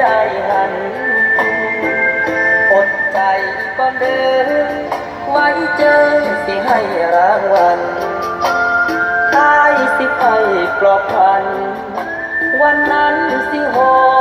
ได้หันอดใจก็เดินไว้เจอสิให้รางวัลตายสิให้ปลอบพัน วันนั้นสิหอ